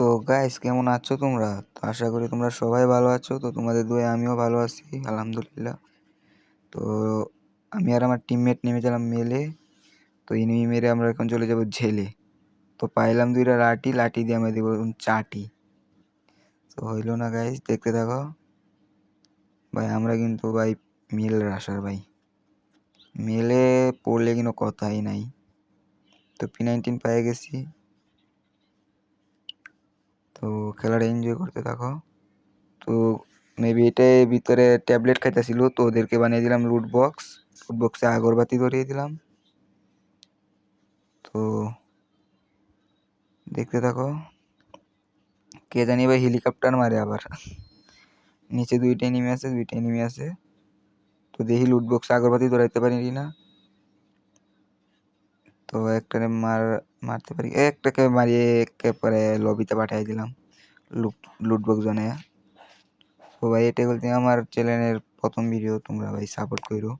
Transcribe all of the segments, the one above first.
তো গাইস কেমন আছো তোমরা? তো আশা করি তোমরা সবাই ভালো আছো। তো তোমাদের দুয়ে আমিও ভালো আছি, আলহামদুলিল্লাহ। তো আমি আর আমার টিমমেট নেমে নেমেছিলাম মেলে। তো এনিমি মেরে আমরা এখন চলে যাব ঝেলে তো পাইলাম দুইটা লাঠি লাঠি দিয়ে আমরা দিব চাটি। তো হইল না গাইস দেখতে থাকো। ভাই, আমরা কিন্তু ভাই মিল রাসার ভাই। মেলে পড়লে কিন্তু কথাই নাই। তো পি নাইনটিন পেয়ে গেছি। তো খেলাটা এনজয় করতে থাকো। তো মেবি এটাই ভিতরে ট্যাবলেট খাইতেছিল, তো ওদেরকে বানিয়ে দিলাম লুট বক্স লুট বক্সে আগরবাতি ধরিয়ে দিলাম। তো দেখতে থাকো। কে জানি ভাই হেলিকপ্টার মারে আবার। নিচে দুইটাই নেমে আছে দুইটাই নেমে আছে। তো দেখি লুট বক্সে আগরবাতি ধরাইতে পারি না তো একটারে মার, মারতে পারি। একটাকে মারিয়ে একেবারে লবিতে পাঠিয়ে দিলাম। লুট লুট বক্স বানায় তো ভাই এটা বলতে আমার চ্যানেলের প্রথম ভিডিও তোমরা ভাই সাপোর্ট করো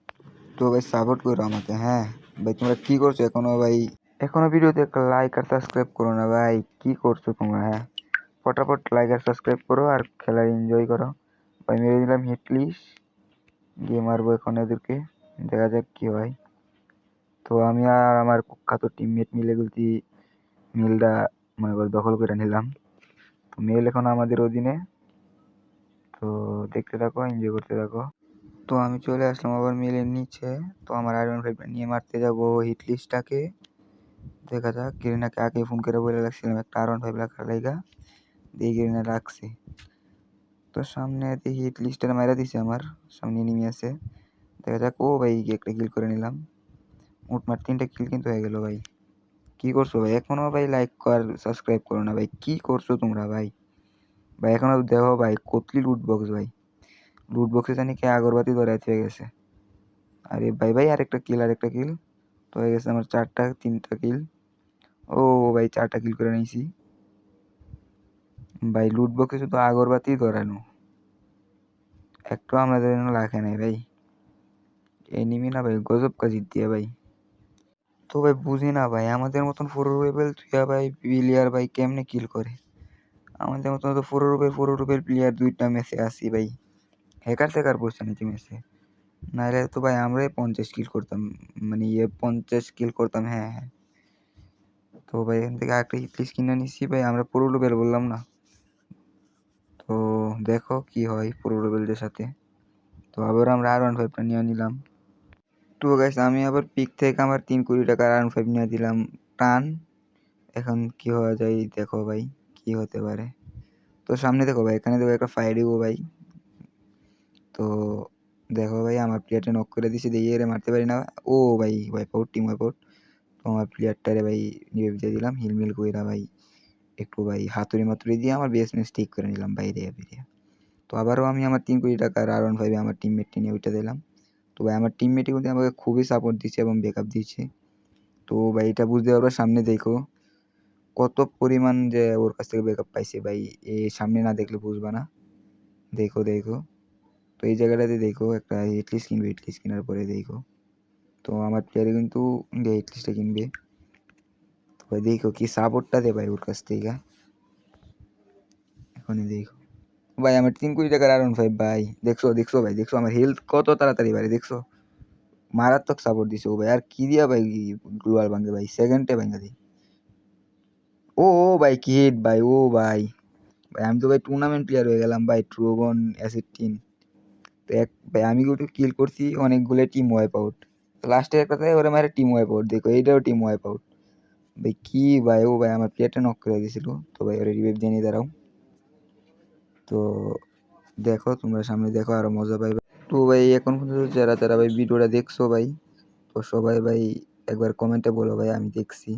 তো ভাই সাপোর্ট করো আমাকে হ্যাঁ? ভাই তোমরা কি করছ এখনও ভাই? এখনও ভিডিওতে একটা লাইক আর সাবস্ক্রাইব করো না ভাই। কি করছ তোমরা হ্যাঁ? ফটাফট লাইক আর সাবস্ক্রাইব করো আর খেলা এনজয় করো। ভাই মেরে দিলাম হিটলিস গিয়ে মারবো এখন এদেরকে। দেখা যাক কি হয়। তো আমি আর আমার কুখ্যাত টিমমেট মিলে বলছি মিলটা মনে করো দখল করে নিলাম। তো মেল এখন আমাদের অধীনে। তো দেখতে থাকো এনজয় করতে থাকো। তো আমি চলে আসলাম আবার মেলের নিচে। তো আমার আয়রন ফাইভটা নিয়ে মারতে যাব হিট লিস্টটাকে দেখা যাক গেরিনাকে আগে ফোন করে বলে রাখছিলাম, একটা আয়রন ফাইভ রাখার লাইগা। দিয়ে গেরিনা রাখছি। তো সামনে হিট লিস্টটা মারা দিছে আমার, সামনে নেমে আছে। দেখা যাক, ও ভাই একটা কিল করে নিলাম। মোটমাট তিনটা কিল কিন্তু হয়ে গেল ভাই। কি করছ ভাই? এখনও ভাই লাইক কর সাবস্ক্রাইব করো না ভাই। কি করছ তোমরা ভাই? ভাই, এখনও দেখো ভাই, কতলি লুট বক্স ভাই। লুট বক্সে জানি কে আগরবাতি ধরে হয়ে গেছে। আরে ভাই ভাই, আরেকটা কিল আরেকটা কিল তো হয়ে গেছে আমার চারটা, তিনটা কিল ও ভাই, চারটা কিল করে নিয়েছি। ভাই লুট বক্সে শুধু আগরবাতি ধরানো। একটু আমাদের লাখে নাই ভাই। এনিমি না ভাই, গজব কাজির দিয়ে ভাই। তো ভাই বুঝি না ভাই, আমাদের মতন ফোরো রুবেল তুইয়া ভাই প্লেয়ার ভাই কেমনে কিল করে? আমাদের মতন তো ফোরো রুবেল ফোরো রুবেল প্লেয়ার দুইটা ম্যাচে আসি ভাই। হ্যাকার ট্যাকার পড়ছে নাকি ম্যাচে নাহলে তো ভাই আমরাই পঞ্চাশ কিল করতাম মানে ইয়ে পঞ্চাশ কিল করতাম হ্যাঁ হ্যাঁ। তো ভাই এখান থেকে একটা হিটলিস কিনে নিচ্ছি ভাই, আমরা পুরো রুবেল বললাম না। তো দেখো কি হয় পুরো রুবেলদের সাথে। তো আবার আমরা আর ওয়ান ফাইভটা নিয়ে নিলাম। তো গাইস আমি আবার পিক থেকে আমার তিন কোটি টাকা আর ফাইভ নিয়ে দিলাম। টান। এখন কি হওয়া যায় দেখো ভাই, কি হতে পারে। তো সামনে দেখো ভাই, এখানে দেখো একটা ফায়ার দিব ভাই। তো দেখো ভাই, আমার প্লেয়ারটা নক করে দিছে, দিয়ে রে মারতে পারি না। ও ভাই wipe out team wipe out তো আমার প্লেয়ারটারে ভাই নিয়ে দিয়ে দিলাম, হিলমিল কইরা ভাই, একটু ভাই হাতুড়ি মাতুড়ি দিয়ে আমার বেসমেন্ট ঠিক করে নিলাম, বাইরে বেরিয়ে তো আবারও আমি আমার তিন কোটি টাকার আর ওয়ান ফাইভে আমার টিমমেটটি নিয়ে ওইটা দিলাম। তো ভাই আমার টিমমেটই কিন্তু আমাকে খুবই সাপোর্ট দিচ্ছে এবং ব্যাকআপ দিচ্ছে তো ভাই এটা বুঝতে পারব, সামনে দেখো কত পরিমাণ যে ওর কাছ থেকে ব্যাকআপ পাইছে ভাই, এ সামনে না দেখলে বুঝবা না। দেখো দেখো। তো এই জায়গাটাতে দেখো একটা হিটলিস্ট কিনবে হিটলিস্ট কেনার পরে দেখো। তো আমার প্লেয়ারে কিন্তু হিটলিস্টটা কিনবে, তো ভাই দেখো কি সাপোর্টটা দে ভাই ওর কাছ থেকে। এখনই দেখো। ভাই, আমার তিন কোটি টাকার আর ফাইভ ভাই। দেখছ দেখছ ভাই, দেখছ আমার হেলথ কত তাড়াতাড়ি ভাই দেখছ? মারাত্মক সাপোর্ট দিছে ও ভাই। আর কি দিয়া ভাই গ্লোয়াল ভাঙে ভাই? সেকেন্ডে ভাঙা দিই। ও ও ভাই কি হিট ভাই, ও ভাই। ভাই, আমি তো ভাই টুর্নামেন্ট প্লেয়ার হয়ে গেলাম ভাই ট্রুগন অ্যাসিড টিম তো এক, ভাই, আমি গুলো কিল করছি অনেকগুলো টিম ওয়াইপ আউট লাস্টে একটা ওরা মারে টিম ওয়াইপ আউট দেখো, এইটাও টিম ওয়াইপ আউট ভাই, কি ভাই, ও ভাই, আমার প্লেয়ারটা নক করে দিয়েছিল তো ভাই, ওরা রিভাইভ দিয়ে নিয়ে দাঁড়াও। তো দেখো, তোমরা সামনে দেখো, আরও মজা পাইবে। তো ভাই, এখন পর্যন্ত যারা যারা ভাই ভিডিওটা দেখছ ভাই, তো সবাই ভাই একবার কমেন্টে বলো ভাই, আমি দেখছি।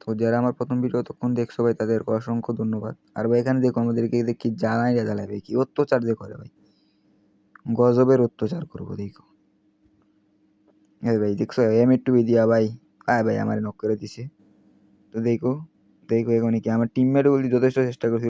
তো যারা আমার প্রথম ভিডিও তখন দেখছ ভাই, তাদেরকে অসংখ্য ধন্যবাদ। আর ভাই, এখানে দেখো, আমাদেরকে দেখি জানাই জ্বালায় ভাই, কি অত্যাচার দেখো ভাই। গজবের অত্যাচার করব, দেখো। এই ভাই, দেখছ? এম একটু দিয়া ভাই, আয় ভাই, আমার নক করে দিছে। তো দেখো দেখো এখন কি, আমার টিমমেটও বলছি যথেষ্ট চেষ্টা করছি।